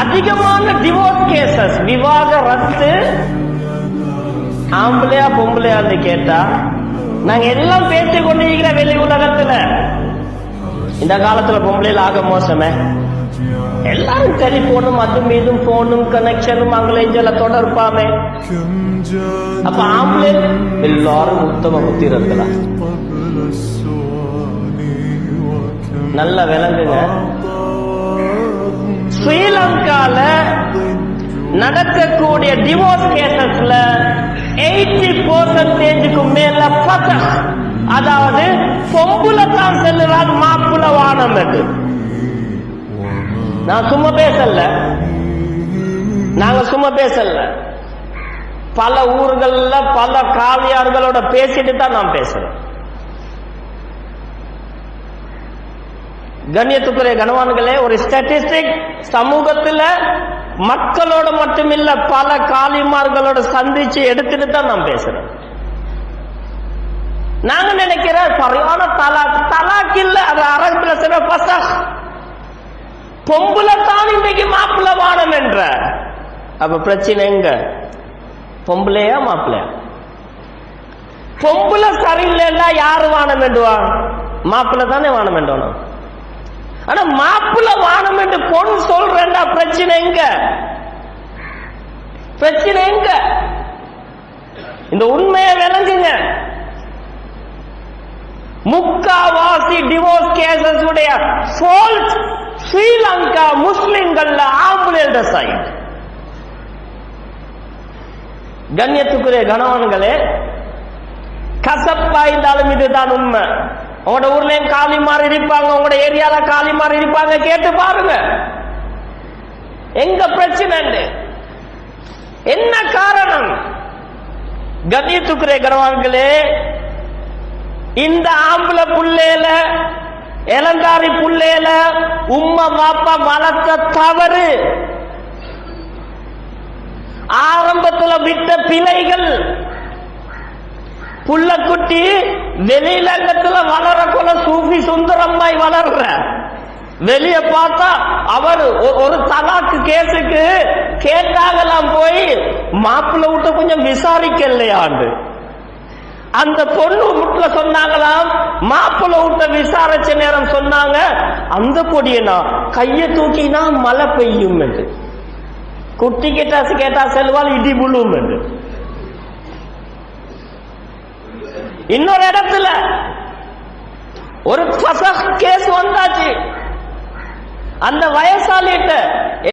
அதிகமான divorce cases விவாக ரத்து. ஆம்பளையா பொம்பளையான்னு கேட்டா நாங்க எல்லாம் பேசிக் கொண்டிருக்கிற வெளி உலகத்துல. இந்த காலத்துல பொம்பளையில ஆக மோசமே. எல்லாரும் டெலிபோனும் அதும் மீதும் போனும் கனெக்ஷனும் அங்கலேஞ்சல தொடர்பாமே. அப்ப ஆம்பளை எல்லாரும் உத்தம புத்திரர்களா? நல்லா விளங்குங்க. ஸ்ரீலங்கால நடக்கக்கூடிய டிவோர்ஸ் கேசஸ்ல எயிட்டி பர்சன்டேஜுக்கு மேல ஃபசக் அதாவது பொம்புல தான் செல்லுறாங்க மாப்புல வானம் நான் சும்மா பேசல. நாங்க சும்மா பேசல. பல ஊர்கள்ல பல காவியார்களோட பேசிட்டு தான் நான் பேசுறேன். கண்ணியத்துக்குரிய கனவான்களே ஒரு ஸ்டாட்டிஸ்டிக் சமூகத்துல மக்களோட மட்டுமில்ல பல காலிமார்களோட சந்திச்சு எடுத்துட்டு தான் நான் பேசுறேன். நாங்க நினைக்கிற சரியான தலாக் தலாக் இல்ல அது அரபுல சில பசக் பொம்புல தான் இன்னைக்கு மாப்பிள்ள வானம் என்ற. அப்ப பிரச்சனை எங்க? பொம்பளையா மாப்பிள்ளையா பொம்புல சரியில்லைன்னா யாரு வானம் வேண்டுவா? மாப்பிள்ள தானே வானம் வேண்டணும் ஆனா மாப்பிள்ள வானம் என்று பொன் சொல்றேன்டா பிரச்சனை எங்க? பிரச்சனை எங்க? இந்த உண்மையை விளங்குங்க. முக்காவாசி டிவோர்ஸ் கேசஸ் உடைய ஃபால்ட் ஸ்ரீலங்கா முஸ்லிம்கள்ல ஆம்புலேட சைடு கண்ணியத்துக்குரிய கணவன்களே கசப்பா இருந்தாலும் இதுதான் உண்மை. உங்களோட ஊர்லயும் காலிமார் இருப்பாங்க உங்களோட ஏரியால காலிமார் இருப்பாங்க கேட்டு பாருங்க. எங்க பிரச்சனை என்ன காரணம்? கண்ணியத்துக்குரிய கணவான்களே இந்த ஆம்பளை புள்ளையில இளந்தாரி புள்ளையில உம்மா பாப்பா வளர்த்த தவறு. ஆரம்பத்துல விட்ட பிழைகள் புள்ளக்குட்டி வெளியிலங்கத்துல வளர கொல சூஃபி சுந்தரம்மாய் வளர்ற. வெளிய பார்த்தா அவர் ஒ- ஒரு தலாக்கு கேஸுக்கு கேட்டாங்கலாம் போய் மாப்பிள்ள விட்ட கொஞ்சம் விசாரிக்கலையாண்டு. அந்த பொண்ணு வீட்டுல சொன்னாங்களாம் மாப்பிள்ள விட்ட விசாரிச்ச நேரம் சொன்னாங்க அந்த கொடியனா கைய தூக்கினா மழை பெய்யும் என்று குட்டி கேட்டா கேட்டா செல்வால் இடி விழும் என்று இன்னொரு இடத்துல ஒரு கேஸ் வந்தாச்சு. அந்த வயசாலிட்ட